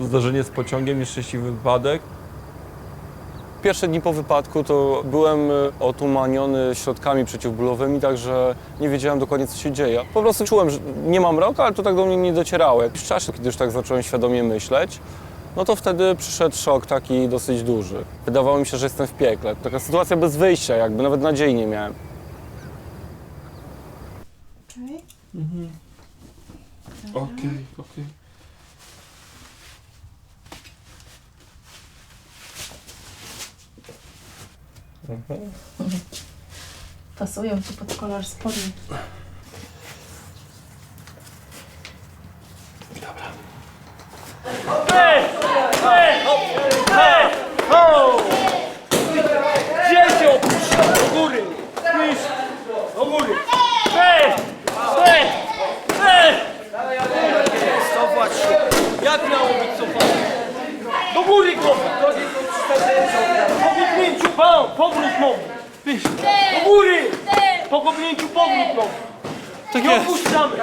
Zdarzenie z pociągiem, nieszczęśliwy wypadek. Pierwsze dni po wypadku to byłem y, otumaniony środkami przeciwbólowymi, także nie wiedziałem dokładnie, co się dzieje. Po prostu czułem, że nie mam raka, ale to tak do mnie nie docierało. Jakiś czas, kiedy już tak zacząłem świadomie myśleć, no to wtedy przyszedł szok taki dosyć duży. Wydawało mi się, że jestem w piekle. Taka sytuacja bez wyjścia, jakby nawet nadziei nie miałem. Okej. Okej, okej. Pasują ci pod kolor spodni. Gdzie się opuszcza? Do góry! Mysz! Do góry! Ej! Ej! Ej! Cofać się! Jak miało być cofanie? Do góry głowę! Po kopnięciu pał, powrót nogi! Do góry! Po kopnięciu powrót nogi! Tak Nie opuszczamy!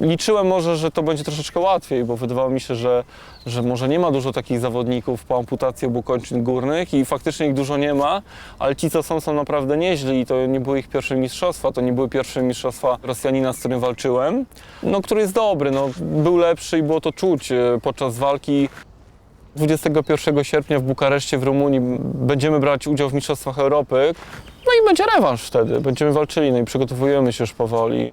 Liczyłem może, że to będzie troszeczkę łatwiej, bo wydawało mi się, że, że może nie ma dużo takich zawodników po amputacji obu kończyn górnych i faktycznie ich dużo nie ma, ale ci, co są, są naprawdę nieźli i to nie były ich pierwsze mistrzostwa, to nie były pierwsze mistrzostwa Rosjanina, z którym walczyłem, no, który jest dobry, no, był lepszy i było to czuć e, podczas walki. 21 sierpnia w Bukareszcie w Rumunii będziemy brać udział w Mistrzostwach Europy, no i będzie rewanż wtedy, będziemy walczyli, no i przygotowujemy się już powoli.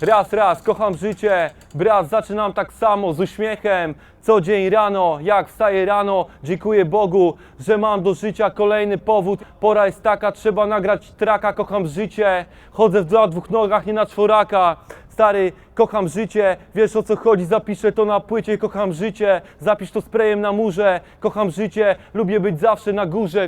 Raz, raz, kocham życie, brat, zaczynam tak samo, z uśmiechem, co dzień rano, jak wstaję rano, dziękuję Bogu, że mam do życia kolejny powód, pora jest taka, trzeba nagrać traka, kocham życie, chodzę w na dwóch nogach, nie na czworaka, stary, kocham życie, wiesz o co chodzi, zapiszę to na płycie, kocham życie, zapisz to sprayem na murze, kocham życie, lubię być zawsze na górze,